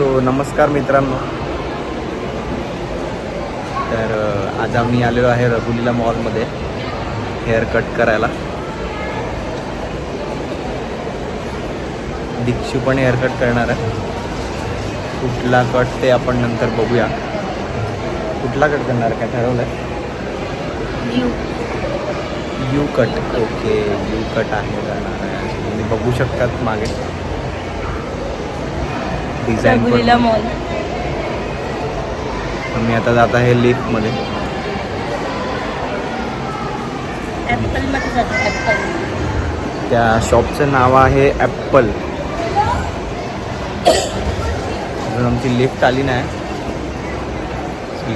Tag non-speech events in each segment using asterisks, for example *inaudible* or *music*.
So नमस्कार मित्रांनो. तर आज आम्ही आलेलो आहे रघुलीला मॉलमध्ये हेअर कट करायला. दीक्षू पण हेअर कट करणार आहे. कुठला कट ते आपण नंतर बघूया. कुठला कट करणार काय ठरवलं आहे U cut okay U cut आहे करणार आहे. तुम्ही बघू शकतात मागे. डिझाईन मॉल मी आता जात आहे लिफ्टमध्ये त्या शॉपचं नाव आहे ॲप्पल अजून आमची लिफ्ट आली नाही.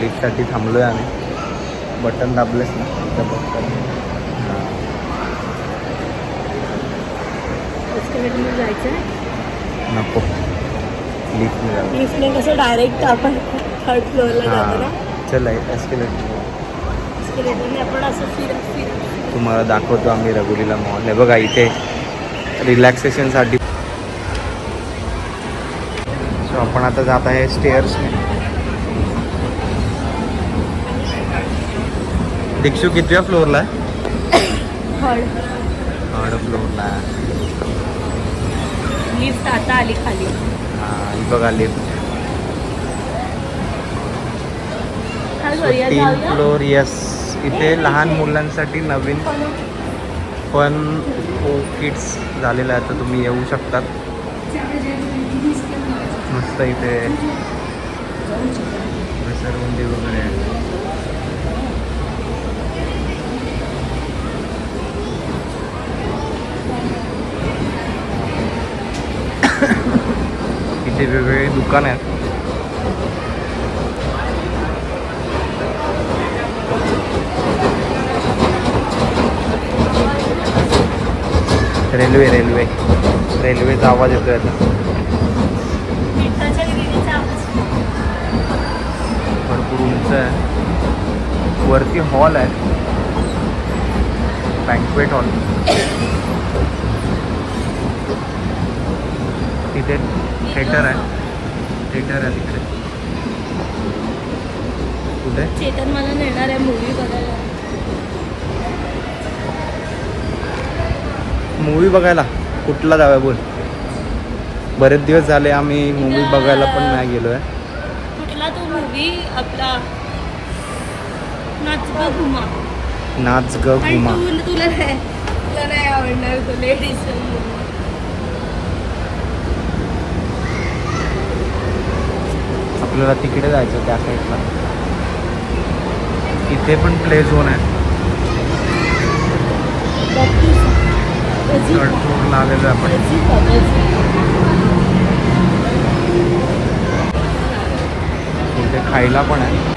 लिफ्टसाठी थांबलो आहे आम्ही. बटन दाबलेच ना. नको. लिफ्टने जाऊ लिफ्टने कसं डायरेक्ट आपण थर्ड फ्लोअरला जातो ना? चल एस्केलेटर एस्केलेटरने आपण असं फिरत फिरत तुम्हाला दाखवतो आम्ही रघुलीला मॉल हे बघा इथे रिलॅक्सेशनसाठी सो आपण आता जात आहे स्टेअर्सने दीक्षू कितव्या फ्लोअरला आहे? थर्ड फ्लोअरला आहे लिफ्ट आता आली खाली. हां बघा लिफ्ट तीन फ्लोअर येस इथे लहान मुलांसाठी नवीन पण किड्स झालेलं आहे तर तुम्ही येऊ शकतात. मस्त इथे. घसरगुंडी वगैरे इथे वेगवेगळे दुकान आहेत. Railway railway. रेल्वेचा आवाज येतोय आता. भरपूर उंच आहे. वरती हॉल आहे. Banquet hall. तिथे थिएटर आहे. थिएटर आहे तिकडे. कुठे? चेतन मला नेणार आहे मूवी बघायला. मूवी बघायला? कुठला जाऊया बोल. बरेच दिवस झाले आम्ही मूवी बघायला पण नाही गेलो आहे कुठला तो मूवी आपला. नाच ग घुमा. नाच ग घुमा. तू तुला नाही तुला नाही आवडणार तो लेडीज आपल्याला तिकडे जायचं त्या साईडला. इथे पण प्ले झोन आहे. थर्ड फ्लोअरला आलेलो आहे आपण इथे खायला पण आहे.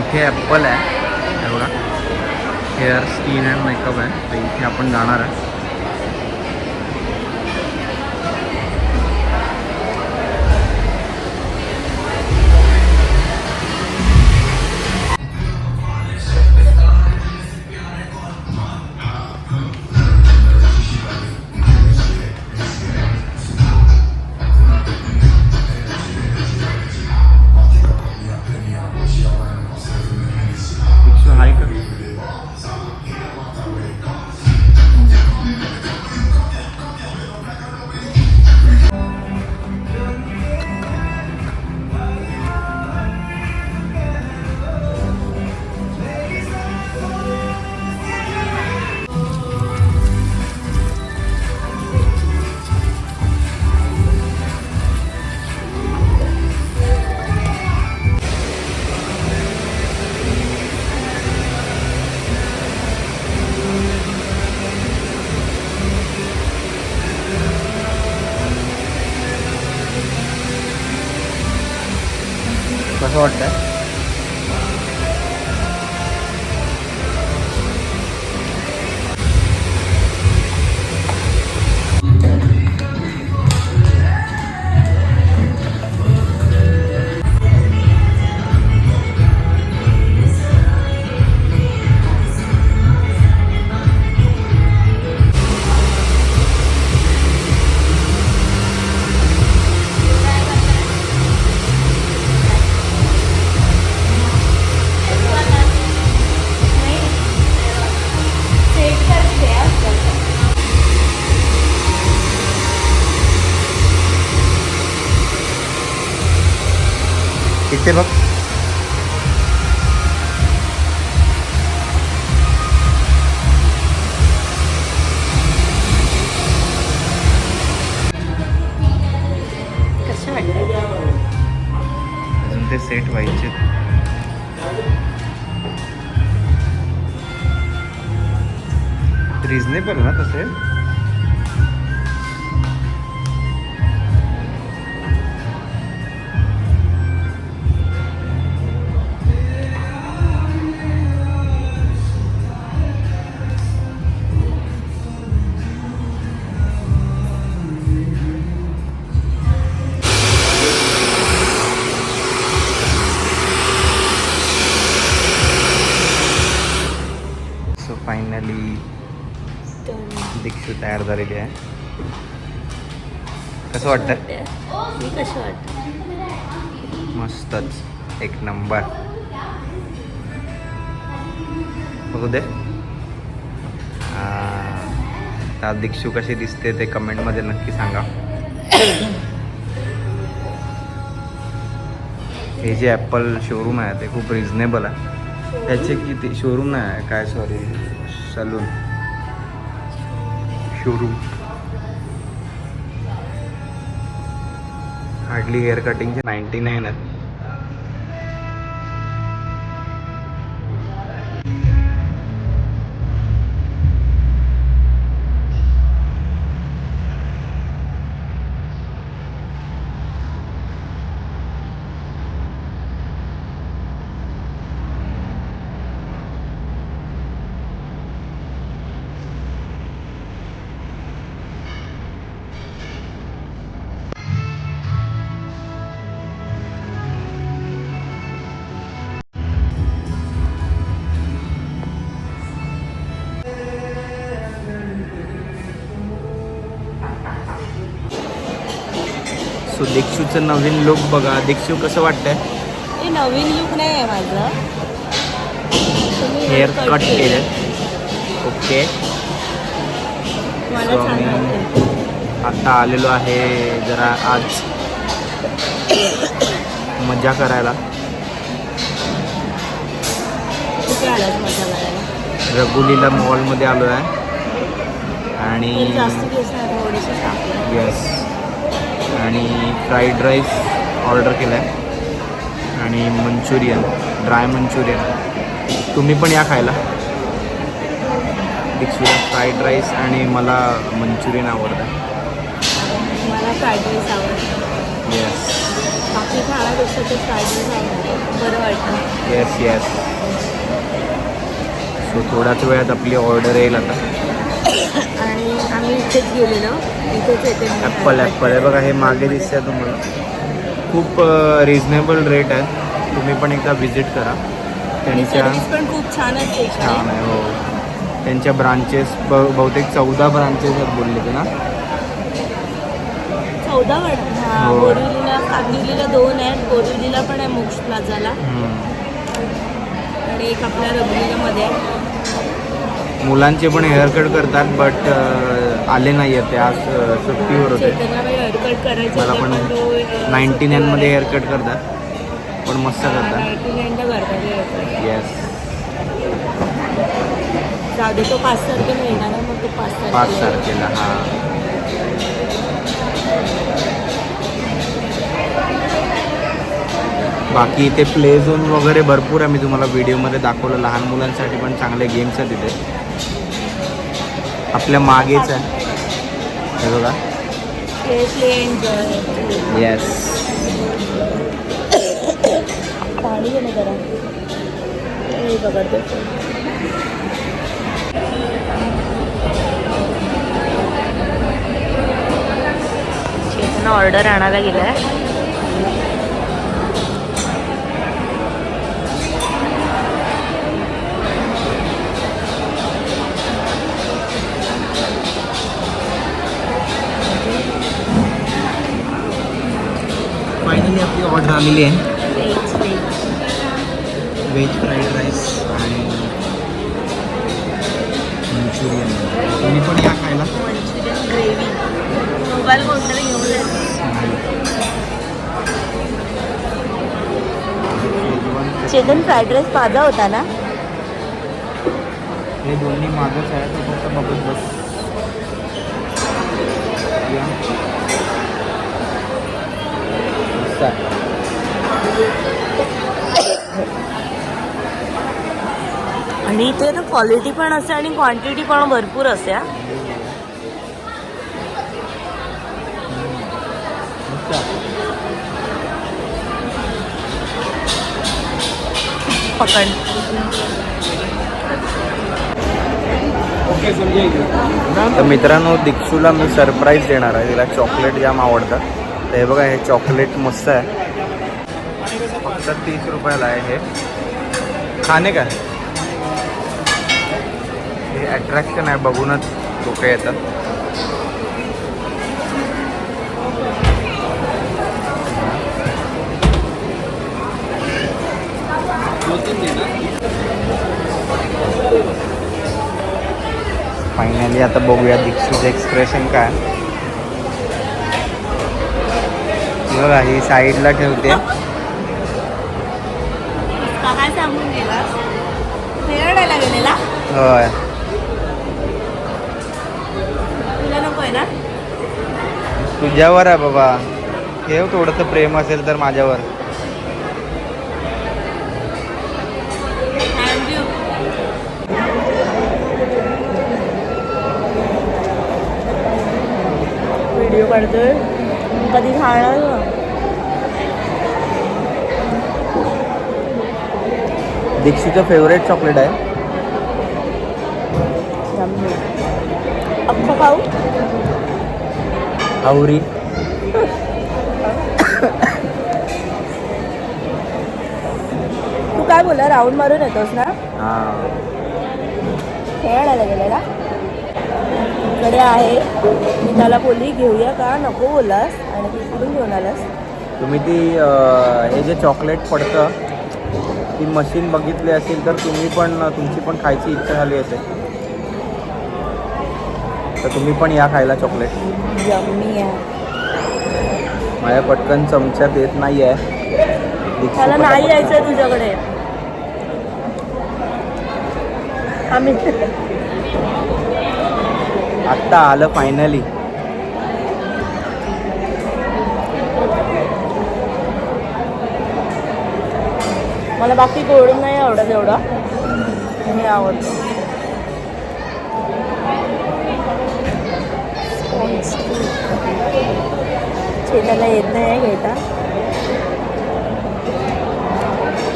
इथे ॲप्पल आहे. हेअर स्किन अँड मेकअप आहे. तर इथे आपण जाणार आहे. इथे बघ कसं वाटतं अजून ते सेट व्हायचे रिझनेबल ना तसे झालेली आहे. कसं वाटतं मस्तच. एक नंबर. बघू दे. आता दीक्षू कशी दिसते ते कमेंटमध्ये नक्की सांगा. हे जे ॲपल शोरूम आहे ते खूप रिझनेबल आहे. त्याचे किती शोरूम नाही आहे. काय sorry salon showroom hardly hair कटिंगचे ninety nine आहेत. सो दीक्षूचं नवीन लुक बघा. दीक्षू कसं वाटतंय? नवीन लुक नाही आहे माझं. Hair cut. केलं ओके मी- आता आलेलो आहे जरा आज मजा करायला. रघुलीला मॉलमध्ये आलो आहे आणि येस आणि फ्राईड राईस ऑर्डर केला आहे. आणि मंचुरियन ड्राय मंचुरियन. तुम्ही पण या खायला. दीक्षिला फ्राईड राईस आणि मला मंचुरियन आवडतं. मला फ्राईड राईस आवडतं. येस बाकी खाण्यापेक्षा ते फ्राईड राईस आवडतं. बरं वाटतं. येस येस सो थोड्याच वेळात आपली ऑर्डर येईल आता. इथेच गेलेलो इथेच येते मी ॲप्पल ॲप्पल आहे बघा हे मागे दिसतंय तुम्हाला. खूप रिझनेबल रेट आहे तुम्ही पण एकदा व्हिजिट करा. त्यांच्या पण खूप छान आहे हो. त्यांच्या ब्रांचेस बहुतेक चौदा ब्रांचेस आहेत बोलले ते ना? चौदा हा. बोरिवलीला कांदिवलीला दोन आहेत. बोरिवलीला पण आहे मोक्ष प्लाझाला. आणि एक आपल्या रबुलीला आहे. मुलांचे पण हेअर कट करतात बट आले नाही आहेत. ते आज सुट्टीवर होते. मला पण नाईन्टी नाईनमध्ये आहे. हेअर कट करतात. पण मस्त करतात. 99 ला करतात hair cut. येस तो पाच तारखेला येणार आहे मग तो पाच पाच तारखेला हां. बाकी इथे प्ले झोन वगैरे भरपूर आहे. मी तुम्हाला व्हिडिओमध्ये दाखवलं. लहान मुलांसाठी पण चांगले गेम्स आहेत इथे. आपल्या मागेच आहे. हे बघा. येस पाणी ऑर्डर आणायला गेलाय आपली ऑर्डर आलेली आहे. व्हेज फ्राईड राईस आणि मंचुरियन तुम्ही पण या खायला. मोबाईल कोणतरी घेऊन जायचं चिकन फ्राईड राईस ताजा होता ना? हे दोन्ही मागच आहे तू फक्त बघत बस. आणि इथे ना क्वालिटी पण असते आणि क्वांटिटी पण भरपूर असते पकड. तर मित्रांनो दीक्षूला मी सरप्राईज देणार आहे. तिला चॉकलेट जाम आवडतं. तर हे बघा हे चॉकलेट मस्त आहे. फक्त तीस रुपयाला आहे हे. खाणे का हे अट्रॅक्शन आहे बघूनच लोक येतात. फायनली आता बघूया दीक्षूचं एक्सप्रेशन काय. बघा ही साईडला ठेवते. होय तुला नको आहे ना तुझ्यावर आहे बाबा. ठेव थोडंसं प्रेम असेल तर माझ्यावर. व्हिडिओ काढतोय. कधी खाणार? दीक्षूचं फेवरेट चॉकलेट आहे. अख्खं खाऊ? आवरी. तू काय बोला राऊंड मारून येतोस ना? हां. खेळायला गेलेला कडे आहे. मी त्याला बोलली घेऊया का? नको बोलास आणि ती कुठून घेऊन आलास. तुम्ही ती हे जे चॉकलेट पडतं ती मशीन बघितली असेल तर तुम्ही पण तुमची पण खायची इच्छा झाली असेल. तर तुम्ही पण या खायला चॉकलेट माझ्या पटकन चमच्यात येत नाही आहे नाही यायचंय तुझ्याकडे. आम्ही आत्ता आलं फायनली मला बाकी गोड नाही आवडत एवढा. मी आवडतो. चेताला येत नाही घेता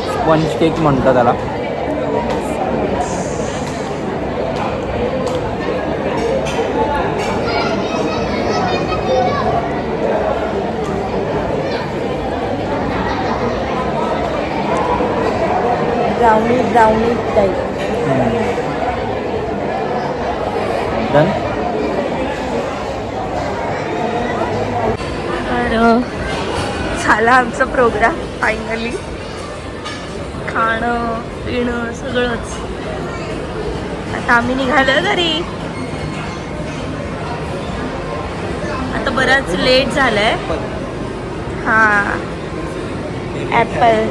स्पंज केक म्हणतं त्याला. ब्राउनी ब्राउनी टाईप डन तर झाला आमचा प्रोग्राम फायनली खाणं पिणं सगळंच. आता आम्ही निघालो घरी. आता बराच लेट झालाय. हा. ॲपल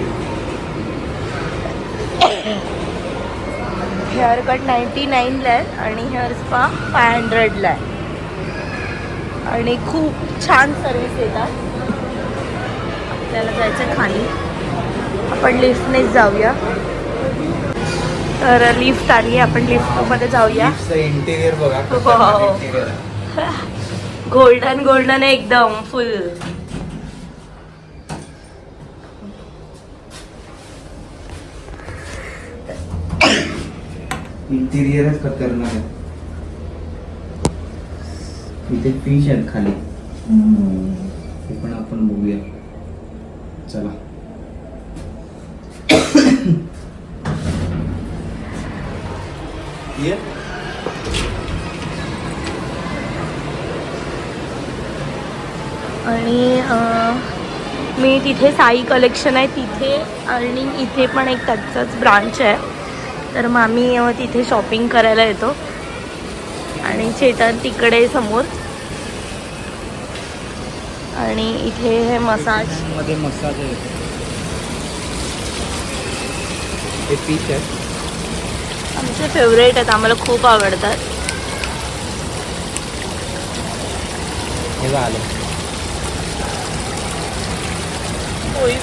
हेअर कट नाईन्टी नाईनला आहे आणि हेअर स्पा फाय हंड्रेडला आहे. आणि खूप छान सर्विस येतात आपल्याला जायचं खाली. आपण लिफ्टनेच जाऊया. तर लिफ्ट आली आहे आपण लिफ्टमध्ये जाऊया. इंटेरियर बघा. गोल्डन गोल्डन एकदम फुल इंटिरियरच खतरनाक आहे. इथे फिश आहेत खाली. ते पण आपण बघूया. चला. ये. आणि अं, मी तिथे साई कलेक्शन आहे तिथे आणि इथे पण एक त्याचाच ब्रांच आहे. तर मग आम्ही तिथे शॉपिंग करायला येतो. आणि चेतन तिकडे समोर. आणि इथे हे मसाज. मध्ये मसाज आहे. हे आहे. आमचे फेवरेट आहेत आम्हाला खूप आवडतात. हे झालं.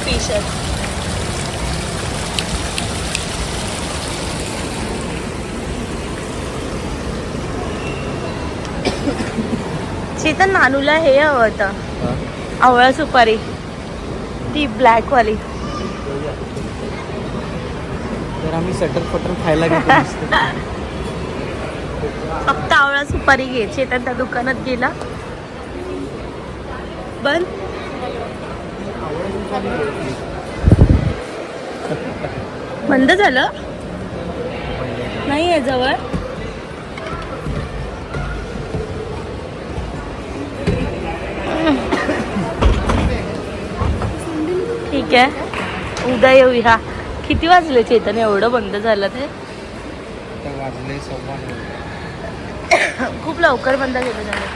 फिश आहेत. चेतन नानूला हे हवं होतं आवळा सुपारी. ती ब्लॅक वाली तर आम्ही सटर फटर खायला. *laughs* फक्त आवळा सुपारी घे चेतन त्या दुकानात गेला. बंद. बंद झालं? नाही आहे जवळ. ठीक आहे. उद्या येऊया. किती वाजले चेतन? एवढं बंद झालं ते. वाजले. खूप लवकर बंद केलं झालं.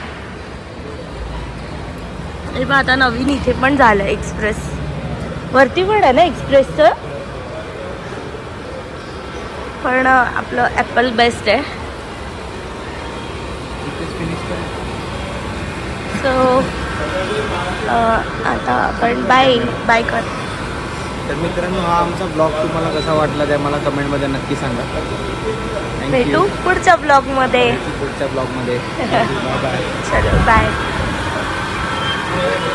हे बघ आता नवीन इथे पण झालं एक्सप्रेस. वरती पण आहे ना एक्सप्रेसचं? पण आपलं ॲपल बेस्ट आहे. सो आता आपण बाय बाय कर. तर मित्रांनो हा आमचा ब्लॉग तुम्हाला कसा वाटला ते मला कमेंटमध्ये नक्की सांगा. भेटू पुढच्या ब्लॉगमध्ये पुढच्या ब्लॉगमध्ये बाय